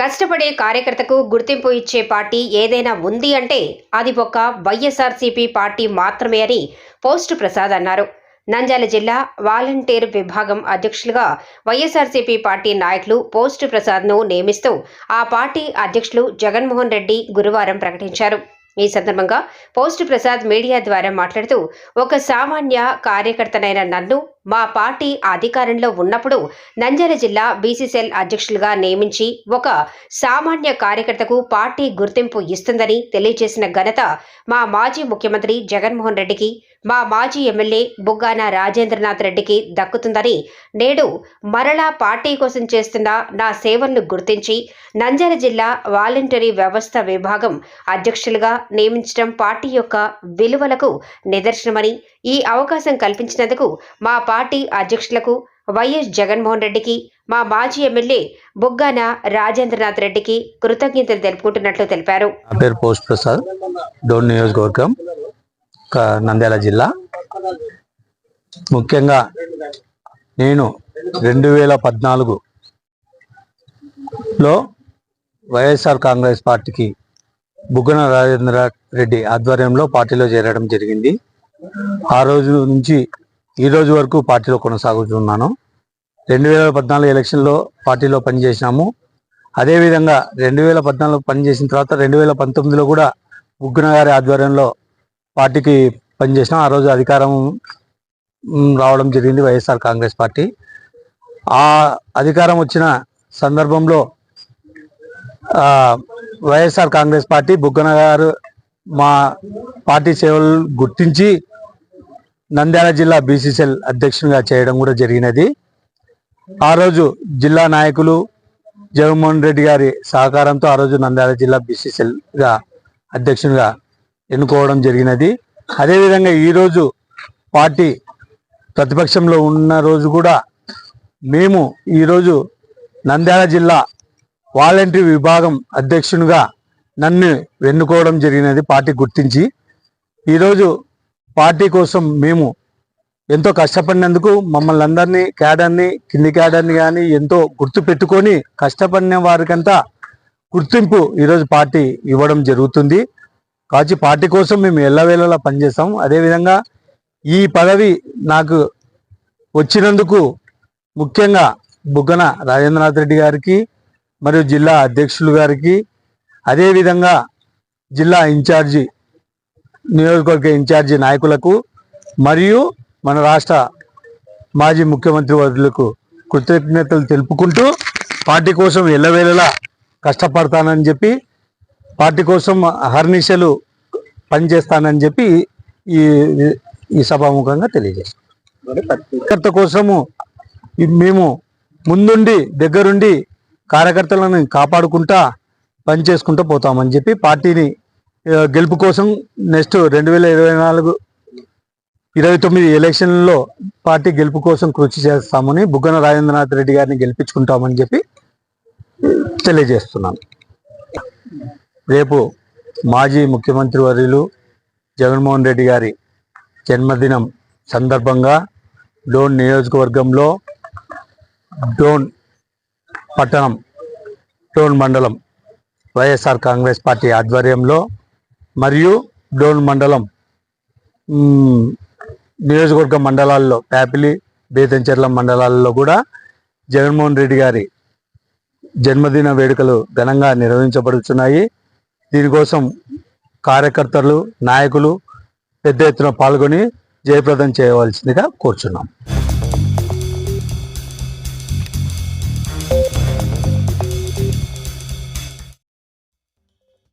కష్టపడే కార్యకర్తకు గుర్తింపు ఇచ్చే పార్టీ ఏదైనా ఉంది అంటే అది ఒక వైఎస్ఆర్సీపీ పార్టీ మాత్రమే అని పోస్ట్ ప్రసాద్ అన్నారు. నంద్యాల జిల్లా వాలంటీర్ విభాగం అధ్యక్షులుగా వైఎస్ఆర్సీపీ పార్టీ నాయకులు పోస్ట్ ప్రసాద్ను నియమిస్తూ ఆ పార్టీ అధ్యక్షులు జగన్మోహన్ రెడ్డి గురువారం ప్రకటించారు. ఈ సందర్భంగా పోస్ట్ ప్రసాద్ మీడియా ద్వారా మాట్లాడుతూ ఒక సామాన్య కార్యకర్తనైన నన్ను మా పార్టీ అధికారంలో ఉన్నప్పుడు నంద్యాల జిల్లా బీసీసీఎల్ అధ్యక్షులుగా నియమించి ఒక సామాన్య కార్యకర్తకు పార్టీ గుర్తింపు ఇస్తుందని తెలియజేసిన ఘనత మా మాజీ ముఖ్యమంత్రి జగన్మోహన్ రెడ్డికి మా మాజీ ఎమ్మెల్యే బుగ్గాన రాజేంద్రనాథ్ రెడ్డికి దక్కుతుందని నేడు మరలా పార్టీ కోసం చేస్తున్న నా సేవలను గుర్తించి నంద్యాల జిల్లా వాలంటరీ వ్యవస్థ విభాగం అధ్యక్షులుగా నియమించడం పార్టీ యొక్క విలువలకు నిదర్శనమని ఈ అవకాశం కల్పించినందుకు మా పార్టీ పార్టీ అధ్యక్షులకు వైఎస్ జగన్మోహన్ రెడ్డికి మా మాజీ ఎమ్మెల్యే బుగ్గాన రాజేంద్రనాథ్ రెడ్డికి కృతజ్ఞతలు తెలుపుకుంటున్నట్లు తెలిపారు. నా పేరు పోస్ట్ ప్రసాద్ డోన్ నియోజకవర్గం క- నంద్యాల జిల్లా. ముఖ్యంగా నేను రెండు వేల పద్నాలుగు లో వైఎస్ఆర్ కాంగ్రెస్ పార్టీకి బుగ్గన రాజేంద్ర రెడ్డి ఆధ్వర్యంలో పార్టీలో చేరడం జరిగింది. ఆ రోజు నుంచి ఈ రోజు వరకు పార్టీలో కొనసాగుతున్నాను. రెండు వేల పద్నాలుగు ఎలక్షన్లో పార్టీలో పనిచేసినాము. అదేవిధంగా రెండు వేల పద్నాలుగు పనిచేసిన తర్వాత రెండు వేల పంతొమ్మిదిలో కూడా బుగ్గన గారి ఆధ్వర్యంలో పార్టీకి పనిచేసినాం. ఆ రోజు అధికారం రావడం జరిగింది వైఎస్ఆర్ కాంగ్రెస్ పార్టీ. ఆ అధికారం వచ్చిన సందర్భంలో వైఎస్ఆర్ కాంగ్రెస్ పార్టీ బుగ్గన గారు మా పార్టీ సేవలు గుర్తించి నంద్యాల జిల్లా బీసీసీఎల్ అధ్యక్షునిగా చేయడం కూడా జరిగినది. ఆ రోజు జిల్లా నాయకులు జగన్మోహన్ రెడ్డి గారి సహకారంతో ఆ రోజు నంద్యాల జిల్లా బీసీసీఎల్గా అధ్యక్షునిగా ఎన్నుకోవడం జరిగినది. అదేవిధంగా ఈరోజు పార్టీ ప్రతిపక్షంలో ఉన్న రోజు కూడా మేము ఈరోజు నంద్యాల జిల్లా వాలంటరీ విభాగం అధ్యక్షునిగా నన్ను ఎన్నుకోవడం జరిగినది పార్టీ గుర్తించి. ఈరోజు పార్టీ కోసం మేము ఎంతో కష్టపడినందుకు మమ్మల్ని అందరినీ క్యాడర్ని కింది క్యాడర్ని కానీ ఎంతో గుర్తు పెట్టుకొని కష్టపడిన వారికంతా గుర్తింపు ఈరోజు పార్టీ ఇవ్వడం జరుగుతుంది. కాచి పార్టీ కోసం మేము ఎల్లవేళలా పనిచేస్తాం. అదేవిధంగా ఈ పదవి నాకు వచ్చినందుకు ముఖ్యంగా బుగ్గన రాజేంద్రనాథ్ రెడ్డి గారికి మరియు జిల్లా అధ్యక్షులు గారికి అదేవిధంగా జిల్లా ఇన్ఛార్జి నియోజకవర్గ ఇన్ఛార్జి నాయకులకు మరియు మన రాష్ట్ర మాజీ ముఖ్యమంత్రి వర్యులకు కృతజ్ఞతలు తెలుపుకుంటూ పార్టీ కోసం ఎల్లవేళలా కష్టపడతానని చెప్పి పార్టీ కోసం అహర్నిశలు పనిచేస్తానని చెప్పి ఈ ఈ సభాముఖంగా తెలియజేస్తాం కార్యకర్త కోసము మేము ముందుండి దగ్గరుండి కార్యకర్తలను కాపాడుకుంటా పనిచేసుకుంటూ పోతామని చెప్పి పార్టీని గెలుపు కోసం నెక్స్ట్ రెండు వేల ఇరవై నాలుగు ఇరవై తొమ్మిది ఎలక్షన్లో పార్టీ గెలుపు కోసం కృషి చేస్తామని బుగ్గన రాజేంద్రనాథ్ రెడ్డి గారిని గెలిపించుకుంటామని చెప్పి తెలియజేస్తున్నాను. రేపు మాజీ ముఖ్యమంత్రి వర్యులు జగన్మోహన్ రెడ్డి గారి జన్మదినం సందర్భంగా డోన్ నియోజకవర్గంలో డోన్ పట్టణం డోన్ మండలం వైఎస్ఆర్ కాంగ్రెస్ పార్టీ ఆధ్వర్యంలో మరియు డోన్ మండలం నియోజకవర్గ మండలాల్లో ప్యాపిలి బేతంచెర్ల మండలాల్లో కూడా జగన్మోహన్ రెడ్డి గారి జన్మదిన వేడుకలు ఘనంగా నిర్వహించబడుతున్నాయి. దీనికోసం కార్యకర్తలు నాయకులు పెద్ద ఎత్తున పాల్గొని జయప్రదం చేయవలసిందిగా కోరుచున్నాం.